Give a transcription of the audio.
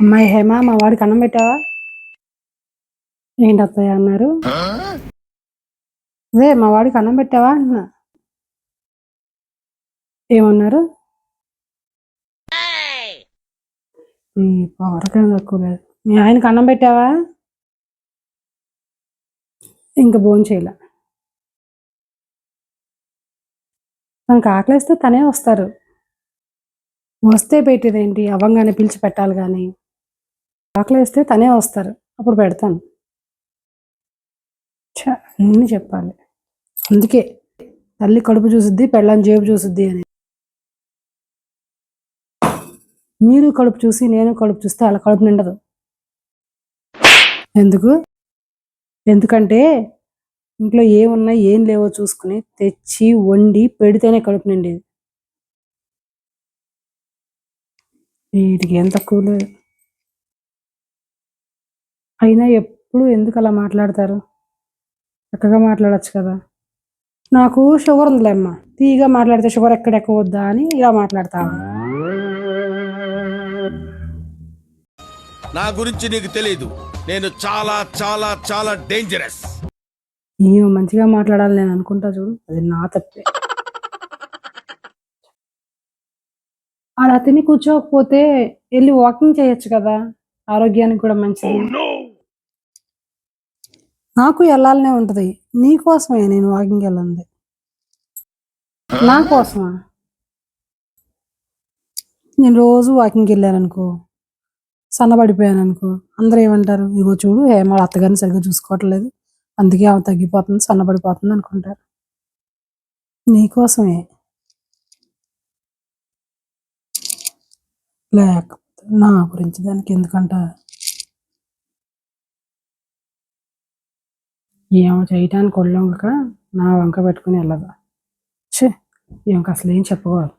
అమ్మాయి హేమ మా వాడికి అన్నం పెట్టావా? ఏంటి అత్తయ్య అన్నారు? అదే మా వాడికి అన్నం పెట్టావా అన్నా ఏమన్నారు? ఈ పవరకం తక్కువ లేదు మీ ఆయనకి అన్నం పెట్టావా? ఇంకా భోజనం చేయలే. తనకు ఆకలిస్తే తనే వస్తారు. వస్తే పెట్టేదేంటి? అవ్వంగానే పిలిచి పెట్టాలి కానీ. ఆకలిస్తే తనే వస్తారు. అప్పుడు పెడతాను. ఛ, అన్నీ చెప్పాలి. అందుకే తల్లి కడుపు చూసుద్ది పెళ్ళని జేబు చూసుద్ది అని. మీరు కడుపు చూసి నేను కడుపు చూస్తే అలా కడుపు నిండదు. ఎందుకు? ఎందుకంటే ఇంట్లో ఏమున్నా ఏం లేవో చూసుకుని తెచ్చి వండి పెడితేనే కడుపు నిండేది. వీటికి ఎంత తక్కువ లేదు అయినా ఎప్పుడు ఎందుకు అలా మాట్లాడతారు? చక్కగా మాట్లాడచ్చు కదా? నాకు షుగర్ ఉందిలే అమ్మ. తీగా మాట్లాడితే షుగర్ ఎక్కడ ఎక్కువ వద్దా అని ఇలా మాట్లాడతాను నా గురించి నీకు తెలియదు నేను చాలా చాలా చాలా డేంజరస్ ఏమో మంచిగా మాట్లాడాలి నేను అనుకుంటా చూడు. అది నా తప్పే. అలా తిని కూర్చోకపోతే వెళ్ళి వాకింగ్ చేయొచ్చు కదా? ఆరోగ్యానికి కూడా మంచిది. నాకు వెళ్ళాలనే ఉంటుంది. నీ కోసమే నేను వాకింగ్ వెళ్ళింది. నా కోసమా? నేను రోజు వాకింగ్కి వెళ్ళాను అనుకో సన్నబడిపోయాను అనుకో అందరూ ఏమంటారు? ఇగో చూడు ఏమో అత్తగారిని సరిగ్గా చూసుకోవట్లేదు. అందుకే ఆమె తగ్గిపోతుంది సన్నబడిపోతుంది అనుకుంటారు. నీకోసమే లేకపోతే నా గురించి దానికి ఎందుకంటే ఏమో చేయటానికి ఒళ్ళొంగక నా వంక పెట్టుకుని వెళ్ళదా. ఛే ఏమక అసలు ఏం చెప్పకూడదు.